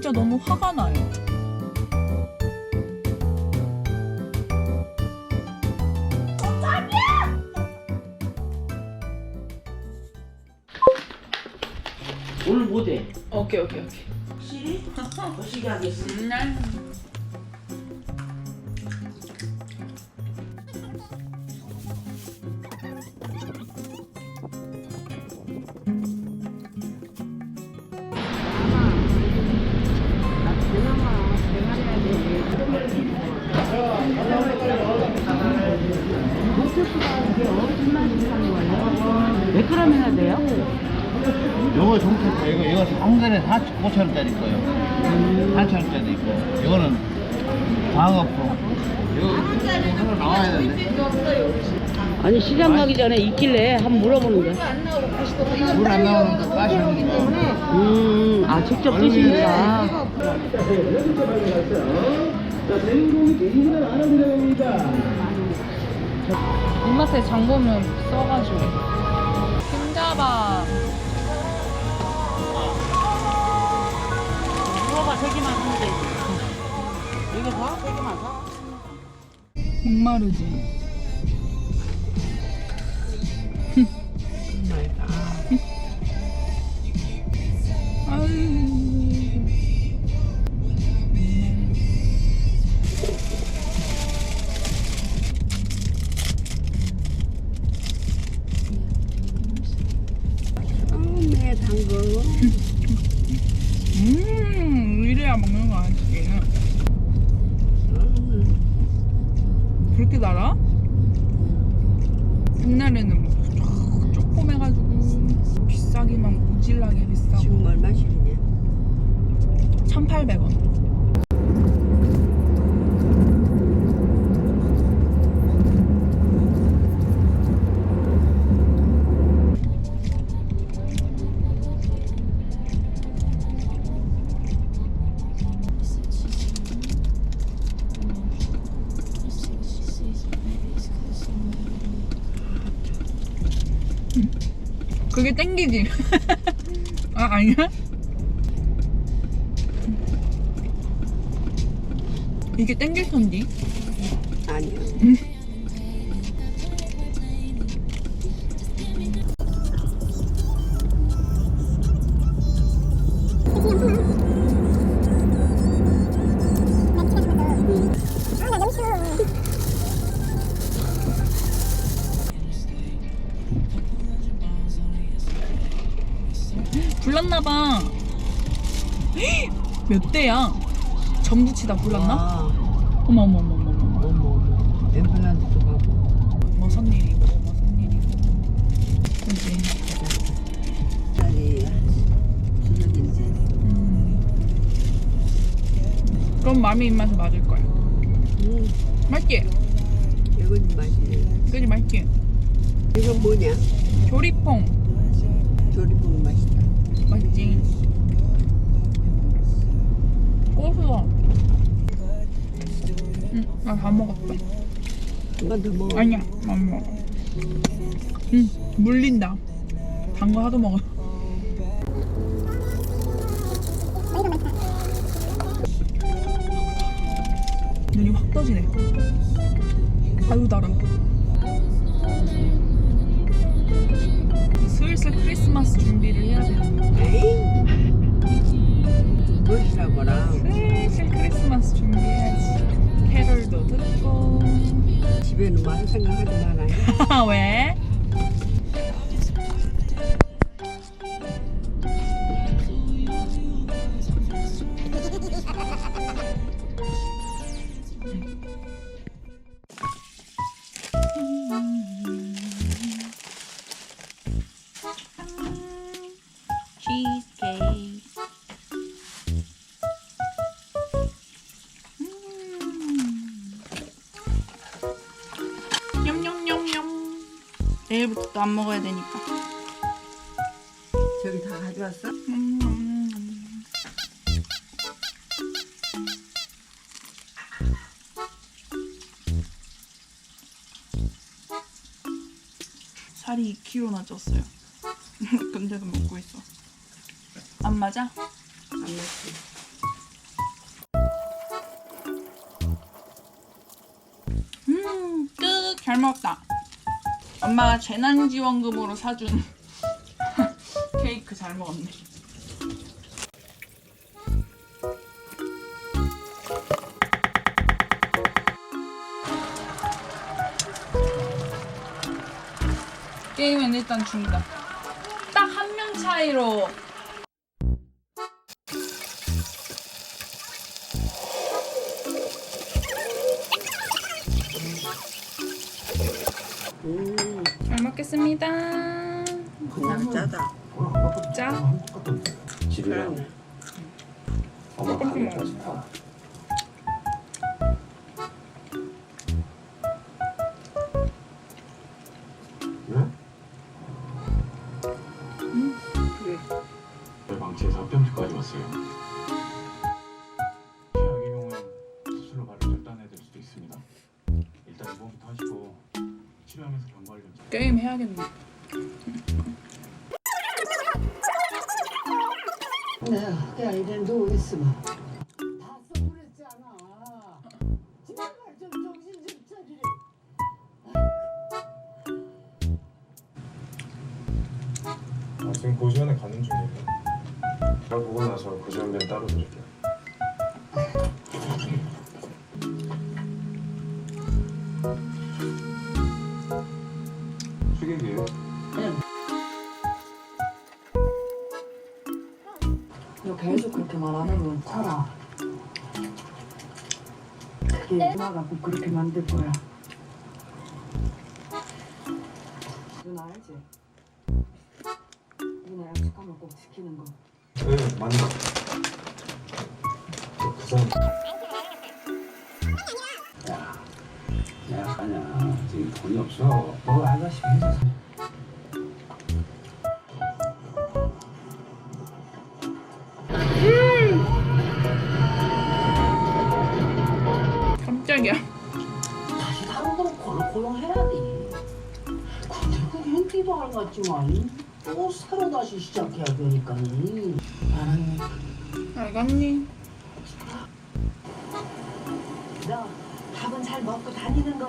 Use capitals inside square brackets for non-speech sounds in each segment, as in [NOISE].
진짜 너무 화가 나요. 오늘 뭐 못해. 오케이 오케이 오케이. 확실히? [LAUGHS] 확실히 하겠어. 음, 난 100g이나 돼요? 요거 종태다 이거 이거 상단에 5천원짜리 있고요. 4천원짜리 있고. 이거는 광어포. 이거 하나 나와야 되는데. 아니 시장 가기 전에 있길래 한번 물어보는 거야. 물 안 나오는 거 빠시는 거. 음, 아 직접 드시니까. 입맛에 장 보면 써가지고 세 개만 하면 돼. 이거 봐? 세 개만 사. 목마르지. 그게 땡기지? 아, 아니야? 이게 땡길 텐디? 전부 치다 불났나? 와, 어머 어머 어머 어머 어머. 어머. 엠플란트도 가고. 무슨 일이고 무슨 일이고. 그지. 딸이 저녁인지. 음. 그럼 마미 입맛에 맞을 거야. 음, 맛있지? 이건 맛이네. 그지 맛있지? 이건 뭐냐? 조리퐁 조리봉 맛이다. 맛있지? 고소해. 응, 나 다 먹었다. 이건 더 먹어. 아니야, 안 먹어. 응, 물린다. 단 거 하도 먹어. 눈이 확 떠지네. 아유 달아. 슬슬 크리스마스 준비를 해야. 에이? 무엇이라고라. 슬슬 크리스마스 준비해야지. 캐롤도 듣고. 집에는 많은 생각하지 말아요. [LAUGHS] 왜? 밥 먹어야 되니까. 저기 다 가져왔어? 음, 살이 2kg나 쪘어요. [LAUGHS] 근데도 먹고 있어. 안 맞아? 안 맞지. 음, 끝! 잘 먹었다. 엄마가 재난지원금으로 사준 [LAUGHS] 케이크 잘 먹었네. 게임은 일단 중단. 딱한 명 차이로 그냥 짜다. 짜. 집이랑 엄마 가게 다시 가. 말 안 하면 살아. 그게 누나가 꼭 그렇게 만들 거야. 누나 알지? 누나 약속하면 꼭 지키는 거. 네, 맞나? 또 새로 다시 시작해야 되니까. 나는 알겠니? 너 밥은 잘 먹고 다니는 거.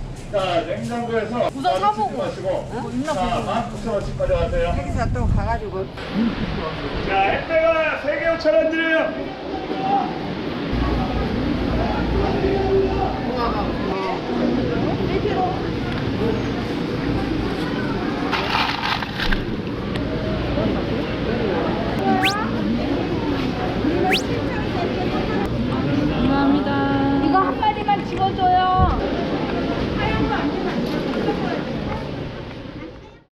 자, 냉장고에서 우선 사보고 마시고 자, 19,000원씩 가져가세요. 여기서 또 가가지고 자, 햇배가 3개 5,000원 드려요. 감사합니다. 이거 한 마리만 집어줘요.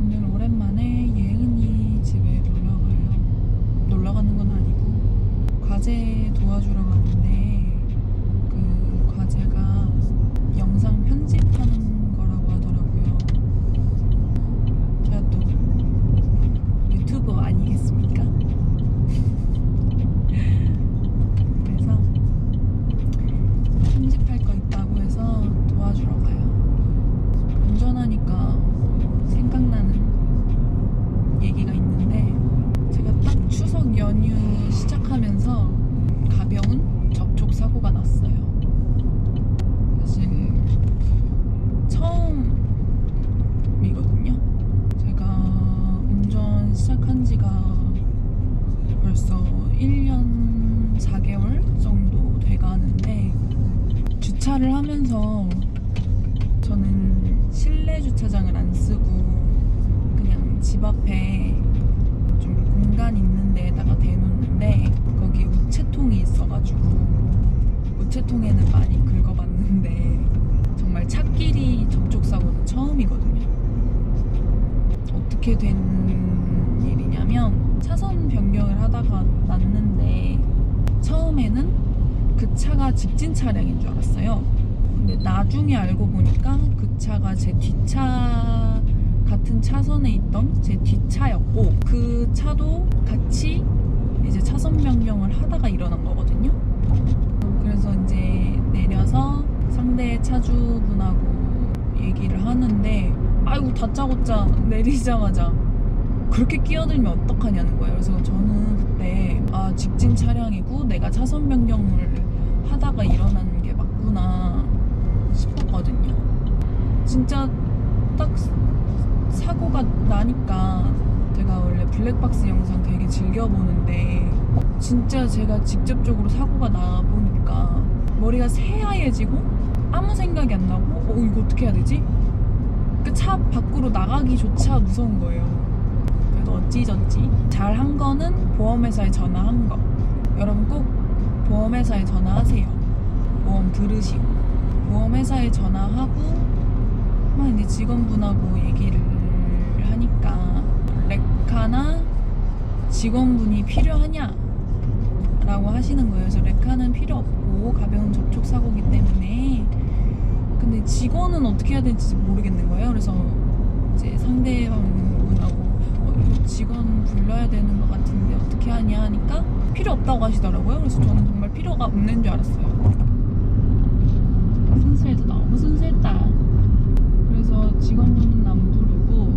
오늘 오랜만에 예은이 집에 놀러 가요. 놀러 가는 건 아니고 과제 도와주러 가는데 그 과제가 영상 편집하는 거라고 하더라고요. 주차를 하면서 저는 실내 주차장을 안 쓰고 그냥 집 앞에 좀 공간 있는 데에다가 대놓는데 거기 우체통이 있어가지고 우체통에는 많이 긁어봤는데 정말 차끼리 접촉사고는 처음이거든요. 어떻게 된 일이냐면 차선 변경을 하다가 났는데 처음에는 그 차가 직진 차량인 줄 알았어요. 근데 나중에 알고 보니까 그 차가 제 뒷차 같은 차선에 있던 제 뒷차였고 그 차도 같이 이제 차선 변경을 하다가 일어난 거거든요. 내려서 상대 차주분하고 얘기를 하는데 아이고 다짜고짜 내리자마자 그렇게 끼어들면 어떡하냐는 거예요. 그래서 저는 그때 아 직진 차량이고 내가 차선 변경을 하다가 일어나는 게 맞구나 싶었거든요. 진짜 딱 사고가 나니까 제가 원래 블랙박스 영상 되게 즐겨 보는데 진짜 제가 직접적으로 사고가 나 보니까 머리가 새하얘지고 아무 생각이 안 나고 어 이거 어떻게 해야 되지? 그 차 밖으로 나가기조차 무서운 거예요. 그래도 어찌저찌 잘 한 거는 보험회사에 전화한 거. 여러분 꼭 보험회사에 전화하세요. 보험 들으시고 보험회사에 전화하고 막 이제 직원분하고 얘기를 하니까 레카나 직원분이 필요하냐? 라고 하시는 거예요. 그래서 레카는 필요 없고 가벼운 접촉 사고기 때문에 근데 직원은 어떻게 해야 될지 모르겠는 거예요. 그래서 이제 상대방 분하고 어, 이거 직원 불러야 되는 것 같은데 어떻게 하냐 하니까 필요 없다고 하시더라고요. 그래서 저는 정말 필요가 없는 줄 알았어요. 순수해도 너무 순수했다. 그래서 직원분은 안 부르고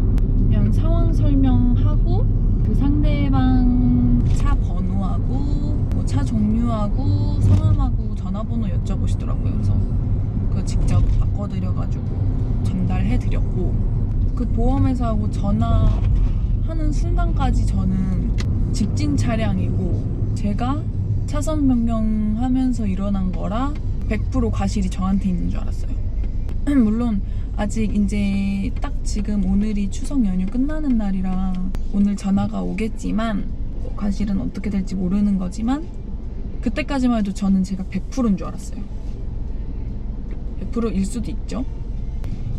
그냥 상황 설명하고 그 상대방 차 번호하고 뭐 차 종류하고 성함하고 전화번호 여쭤보시더라고요. 그래서 그거 직접 바꿔드려가지고 전달해드렸고 그 보험회사하고 전화하는 순간까지 저는 직진 차량이고 제가 차선 변경하면서 일어난 거라 100% 과실이 저한테 있는 줄 알았어요. [CLEARS THROAT] 물론 아직 이제 딱 지금 오늘이 추석 연휴 끝나는 날이라 오늘 전화가 오겠지만 과실은 어떻게 될지 모르는 거지만 그때까지만 해도 저는 제가 100%인 줄 알았어요. 100%일 수도 있죠.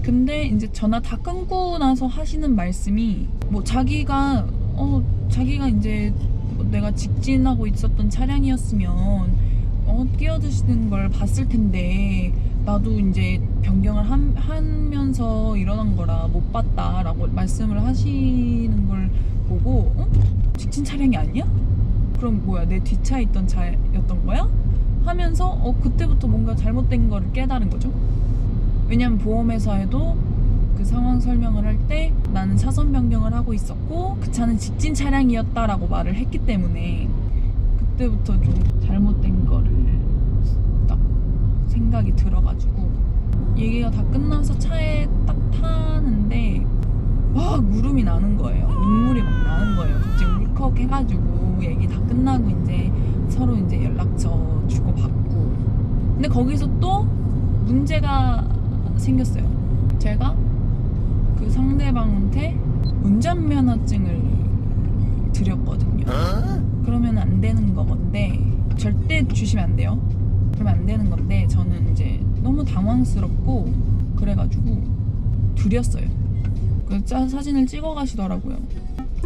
근데 이제 전화 다 끊고 나서 하시는 말씀이 뭐 자기가 어 자기가 이제 뭐 내가 직진하고 있었던 차량이었으면 어 끼어드시는 걸 봤을 텐데 나도 이제 변경을 함- 하면서 일어난 거라 못 봤다라고 말씀을 하시는 걸 보고 어? 직진 차량이 아니야? 그럼 뭐야 내 뒷차에 있던 차였던 거야? 하면서 어 그때부터 뭔가 잘못된 거를 깨달은 거죠. 왜냐면 보험회사에도 그 상황 설명을 할 때 나는 차선 변경을 하고 있었고 그 차는 직진 차량이었다라고 말을 했기 때문에 그때부터 좀 잘못된 거를 딱 생각이 들어가지고 얘기가 다 끝나서 차에 딱 타는데 막 물음이 나는 거예요. 눈물이 막 나는 거예요. 갑자기 울컥 해가지고 얘기 다 끝나고 이제 서로 이제 연락처 주고 받고. 근데 거기서 또 문제가 생겼어요. 제가 그 상대방한테 운전면허증을 드렸거든요. 그러면 안 되는 건데 절대 주시면 안 돼요. 그러면 안 되는 건데 저는 이제 너무 당황스럽고 그래가지고 드렸어요. 그 짜- 사진을 찍어 가시더라고요.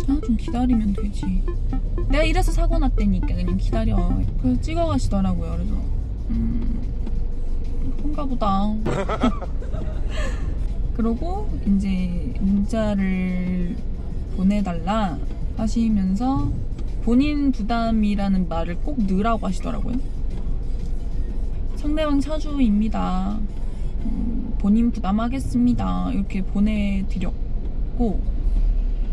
아, 좀 기다리면 되지. 내가 이래서 사고 났다니까 그냥 기다려. 그래서 찍어 가시더라고요. 그래서 음, 그런가 보다. [LAUGHS] 그러고 이제 문자를 보내달라 하시면서 본인 부담이라는 말을 꼭 넣으라고 하시더라고요. 상대방 차주입니다. 음, 본인 부담하겠습니다. 이렇게 보내드렸고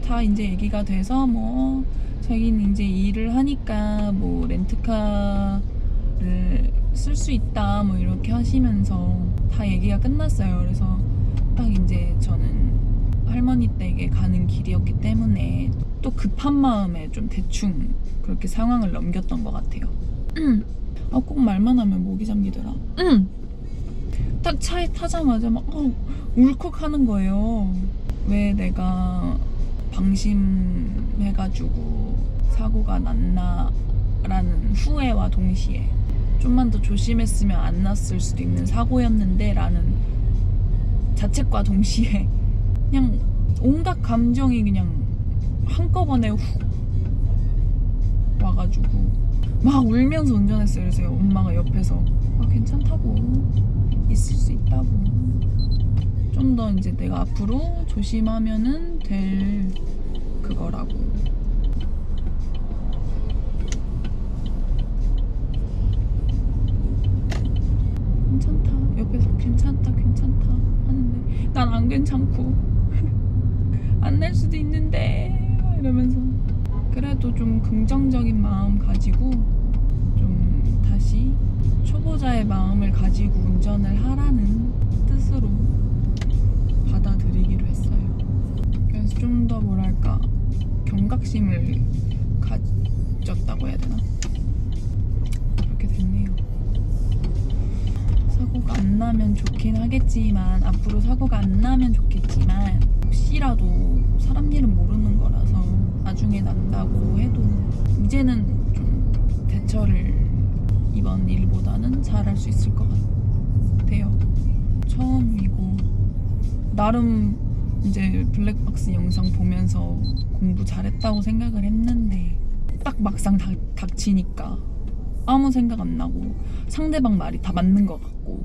다 이제 얘기가 돼서 뭐 자기는 이제 일을 하니까 뭐 렌트카를 쓸 수 있다 뭐 이렇게 하시면서 다 얘기가 끝났어요. 그래서 딱 이제 저는 할머니 댁에 가는 길이었기 때문에 또 급한 마음에 좀 대충 그렇게 상황을 넘겼던 것 같아요. [CLEARS THROAT] 아, 꼭 말만 하면 목이 잠기더라. [CLEARS THROAT] 딱 차에 타자마자 막 어, 울컥하는 거예요. 왜 내가 방심해가지고 사고가 났나 라는 후회와 동시에 좀만 더 조심했으면 안 났을 수도 있는 사고였는데 라는 자책과 동시에 그냥 온갖 감정이 그냥 한꺼번에 훅 와가지고 막 울면서 운전했어요. 그래서 엄마가 옆에서 아, 괜찮다고 있을 수 있다고 좀 더 이제 내가 앞으로 조심하면은 될 그거라고. 괜찮다. 옆에서 괜찮다 괜찮다 하는데 난 안 괜찮고. [LAUGHS] 안 날 수도 있는데 이러면서. 그래도 좀 긍정적인 마음 가지고 좀 다시 초보자의 마음을 가지고 운전을 하라는 뜻으로 했어요. 그래서 좀 더 뭐랄까 경각심을 가졌다고 해야 되나? 그렇게 됐네요. 사고가 안 나면 좋긴 하겠지만 앞으로 사고가 안 나면 좋겠지만 혹시라도 사람 일은 모르는 거라서 나중에 난다고 해도 이제는 좀 대처를 이번 일보다는 잘할 수 있을 것 같아요. 처음이고 나름 이제 블랙박스 영상 보면서 공부 잘했다고 생각을 했는데 딱 막상 닥, 닥치니까 아무 생각 안 나고 상대방 말이 다 맞는 것 같고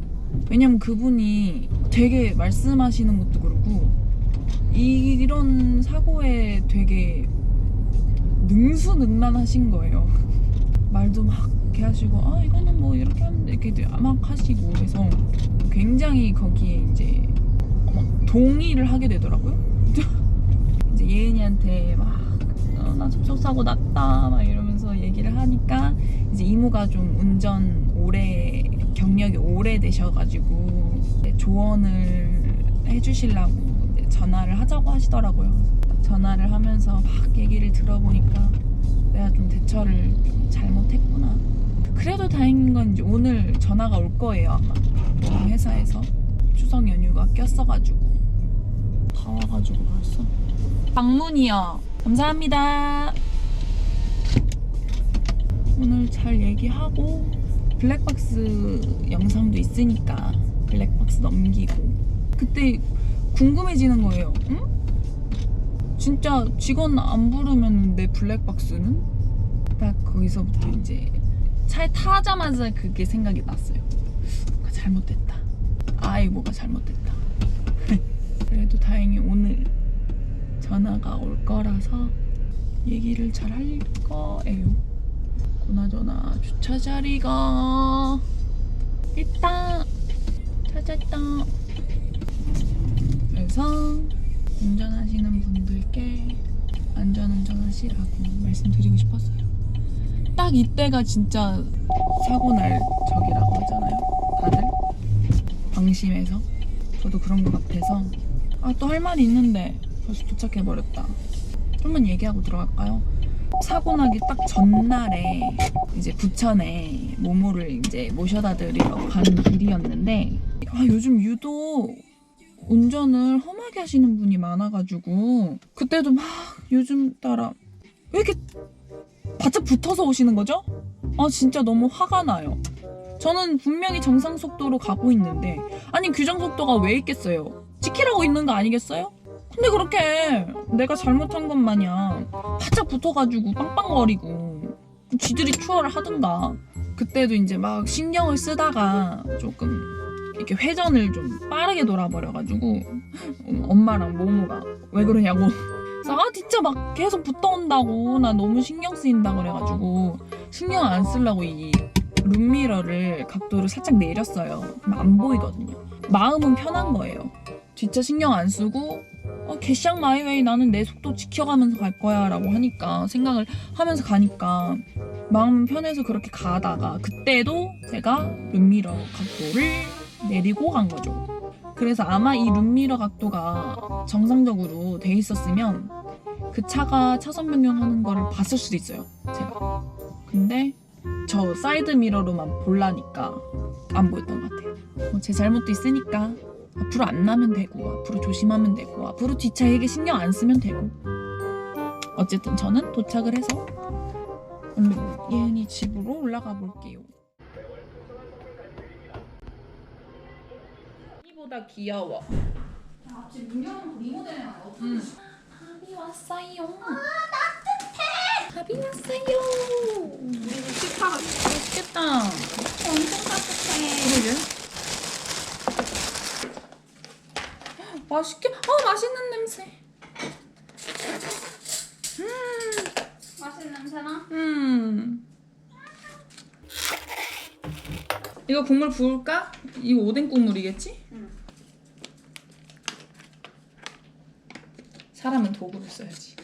왜냐면 그분이 되게 말씀하시는 것도 그렇고 이- 이런 사고에 되게 능수능란하신 거예요. [LAUGHS] 말도 막 이렇게 하시고 아 이거는 뭐 이렇게 돼 이렇게 막 하시고 그래서 굉장히 거기에 이제 막 동의를 하게 되더라고요. [LAUGHS] 이제 예은이한테 막나 접촉사고 났다 막 이러면서 얘기를 하니까 이제 이모가 좀 운전 오래 경력이 오래 되셔가지고 이제 조언을 해주시려고 전화를 하자고 하시더라고요. 전화를 하면서 막 얘기를 들어보니까 내가 좀 대처를 좀 잘못했구나. 그래도 다행인 건 이제 오늘 전화가 올 거예요 아마 회사에서 추석 연휴가 꼈어가지고 다 와가지고 벌써 방문이요. 감사합니다. 오늘 잘 얘기하고 블랙박스 영상도 있으니까 블랙박스 넘기고 그때 궁금해지는 거예요. 응? 진짜 직원 안 부르면 내 블랙박스는? 딱 거기서부터 이제 차에 타자마자 그게 생각이 났어요. 뭔가 잘못됐다. 아이 뭐가 잘못됐다. 그래도 다행히 오늘 전화가 올 거라서 얘기를 잘 할 거예요. 그나저나 주차 자리가 있다. 찾았다. 그래서 운전하시는 분들께 안전 운전 하시라고 말씀드리고 싶었어요. 딱 이때가 진짜 사고 날 적이라고 하잖아요. 다들 방심해서 저도 그런 것 같아서 아 또 할 말이 있는데 벌써 도착해 버렸다. 좀만 얘기하고 들어갈까요? 사고 나기 딱 전날에 이제 부천에 모모를 이제 모셔다 드리러 가는 길이었는데 아 요즘 유독 운전을 험하게 하시는 분이 많아가지고 그때도 막 요즘 따라 왜 이렇게 바짝 붙어서 오시는 거죠? 아 진짜 너무 화가 나요. 저는 분명히 정상 속도로 가고 있는데 아니 규정 속도가 왜 있겠어요? 지키라고 있는 거 아니겠어요? 근데 그렇게 내가 잘못한 것 마냥 바짝 붙어가지고 빵빵거리고 지들이 추월을 하든가 그때도 이제 막 신경을 쓰다가 조금 이렇게 회전을 좀 빠르게 돌아버려가지고 엄마랑 모모가 왜 그러냐고 아 진짜 막 계속 붙어온다고. 나 너무 신경 쓰인다 그래가지고 신경 안 쓰려고 이 룸미러를 각도를 살짝 내렸어요. 안 보이거든요. 마음은 편한 거예요 뒷차 신경 안 쓰고 어, 개샹 마이웨이 나는 내 속도 지켜가면서 갈 거야 라고 하니까 생각을 하면서 가니까 마음 편해서 그렇게 가다가 그때도 제가 룸미러 각도를 내리고 간 거죠. 그래서 아마 이 룸미러 각도가 정상적으로 돼 있었으면 그 차가 차선 변경하는 거를 봤을 수도 있어요. 제가. 근데 저 사이드 미러로만 볼라니까 안 보였던 것 같아요. 뭐 제 잘못도 있으니까 앞으로 안 나면 되고 앞으로 조심하면 되고 앞으로 뒷차에게 신경 안 쓰면 되고 어쨌든 저는 도착을 해서 예은이 집으로 올라가 볼게요. 이보다 귀여워. 아, 지금 문경 리모델링 하고. 응. 밥이 왔어요. 아 따뜻해. 밥이 왔어요. 우리 식사 맛있겠다. 엄청 따뜻해. 그러게. 맛있게. 어 맛있는 냄새. 맛있는 냄새나? 음. 이거 국물 부을까? 이거 오뎅 국물이겠지? 응. 사람은 도구를 써야지.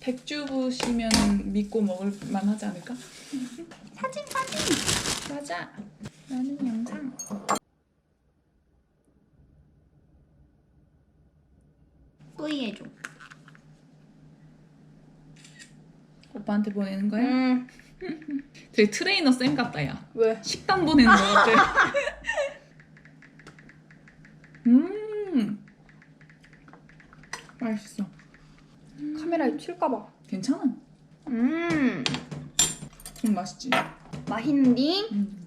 백주부시면 믿고 먹을 만하지 않을까? 사진 사진. 맞아. 나는 영상. 뿌이 해줘. 오빠한테 보내는 거야? 음. [LAUGHS] 되게 트레이너 쌤 같다 야. 왜? 식단 보내는 거 같아. [LAUGHS] 음. 맛있어. 카메라에 튈까봐. 괜찮아. 음. 음 맛있지. 맛있니? 음.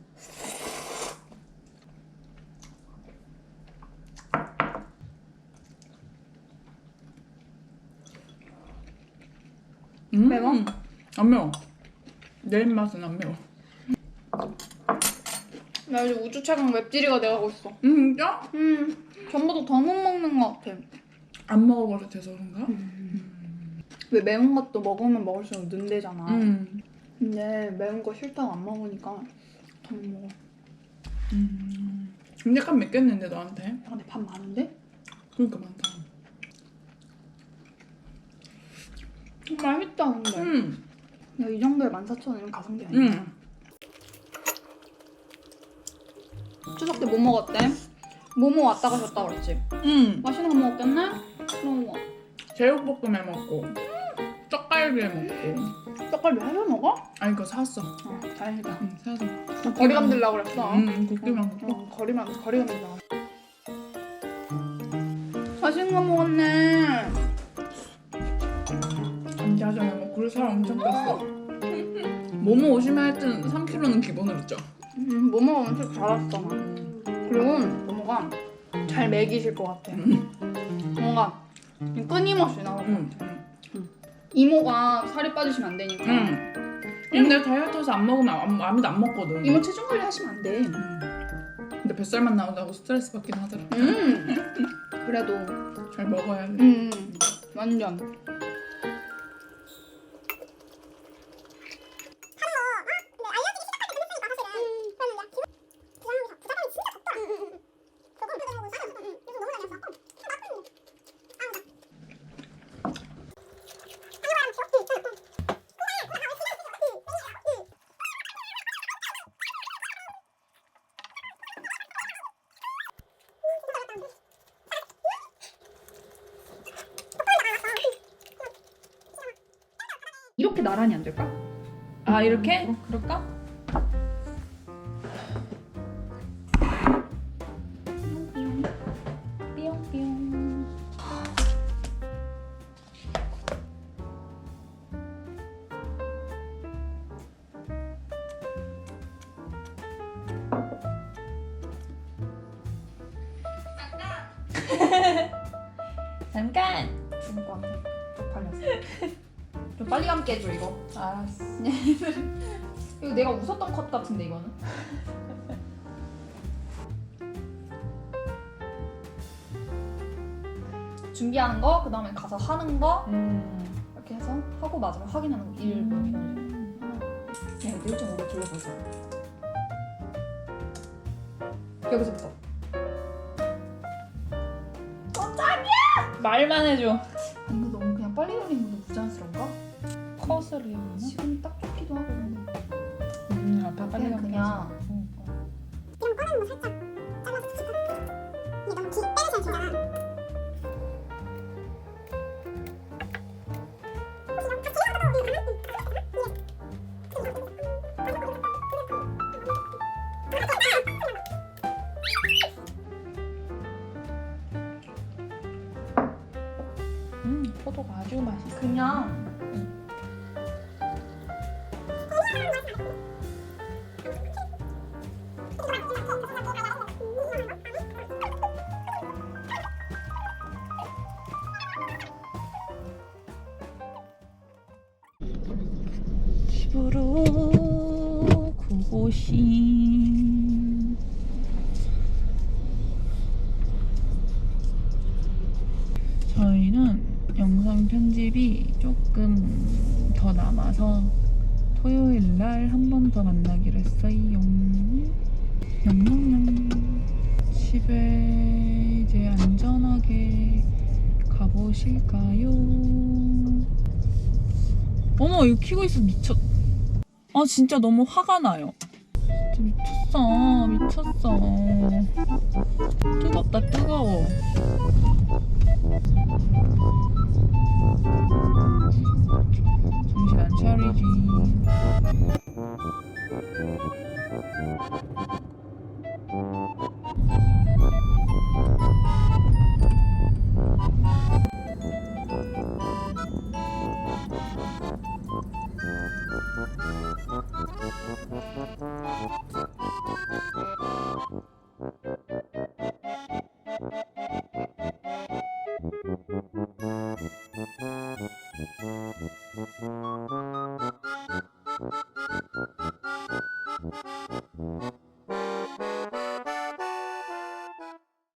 음. 매워? 안 매워. 내 입맛은 안 매워. 나 요즘 우주 최강 맵찔이가 돼가고 있어. 음 진짜? 음. 전보다 더 못 먹는 것 같아. 안 먹어버릇해서 그런가? 왜 매운 것도 먹으면 먹을수록 는대잖아. 음. 근데 매운 거 싫다고 안 먹으니까 더 못 먹어. 음. 근데 약간 맵겠는데 너한테? 아, 근데 밥 많은데? 그러니까 많다. 맛있다 근데. 음. 야, 이 정도에 14,000원이면 가성비 아니야? 음. 추석 때 뭐 먹었대? 모모 왔다 가셨다 그랬지? 음. 맛있는 거 먹었겠네? 그럼 뭐 제육볶음 해 먹고 떡갈비 해 먹고 떡갈비 해서 먹어? 아니 그거 사왔어. 어, 다행이다. 응 사서. 거리감 들려고 그랬어. 음 굽기만 먹고. 어, 거리만 거리감 들려. 맛있는 거 먹었네. 감자전에 먹고 살 엄청 뺐어. 모모 오시면 하여튼 3kg는 기본으로 쪄. 음, 모모가 엄청 잘 왔잖아. 그리고 모모가 잘 먹이실 것 같아. 뭔가 끊임없이 것 응. 같아. 이모가 살이 빠지시면 안 되니까. 응. 근데 다이어트해서 안 먹으면 아무, 아무도 안 먹거든. 이모 체중 관리 하시면 안 돼. 근데 뱃살만 나온다고 스트레스 받긴 하더라. 음. 그래도 잘 먹어야 돼. 음 완전. 이렇게 나란히 안 될까? 아 이렇게? 그럴까? 알았어. [LAUGHS] 이거 내가 웃었던 컷 같은데 이거는. [LAUGHS] 준비하는 거, 그 다음에 가서 하는 거 음. 이렇게 해서 하고 마지막 확인하는 거. 일뭐 이렇게 하는 거. 야, 이거 1.5배 둘러보자. 여기서부터. 말만 해줘. 이거 너무 그냥 빨리 돌리는 것도 부자연스러운가? 컷을 해요? 지금 딱 좋기도 하고 음, 아빠 아, 다 빨리 가만히 포도가 아주 맛있어 그냥 아 진짜 너무 화가 나요. 미쳤어 미쳤어. 뜨겁다 뜨거워. 잠시 안 차리지.